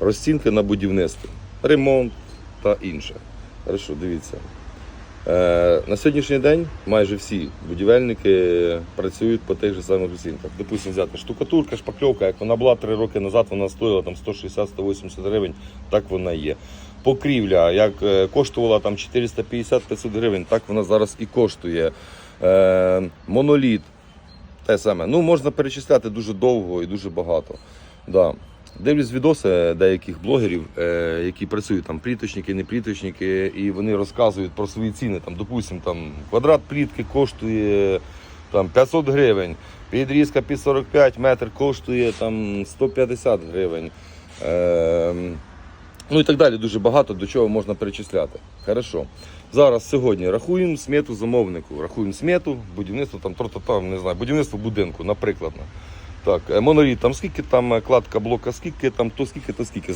розцінки на будівництво, ремонт та інше. Хорошо, дивіться. Е, на сьогоднішній день майже всі будівельники працюють по тих же самих оцінках. Допустимо, взяти штукатурка, шпакльовка, як вона була три роки назад, вона стоїла там 160-180 гривень, так вона є. Покрівля, як е, коштувала там 450-500 гривень, так вона зараз і коштує. Е, моноліт, те саме. Ну, можна перечисляти дуже довго і дуже багато. Да. Дивлюсь відоси деяких блогерів, е, які працюють там пліточники, не пліточники, і вони розказують про свої ціни. Там, допустим, там квадрат плітки коштує там 500 гривень, підрізка під 45 метр коштує там 150 гривень. Е, ну і так далі, дуже багато до чого можна перечисляти. Хорошо. Зараз сьогодні рахуємо смету замовнику, рахуємо смету, будівництво там, то там, не знаю, будівництво будинку, наприклад. Так, е, моноліт, там скільки там е, кладка блока, скільки там, то скільки, то скільки.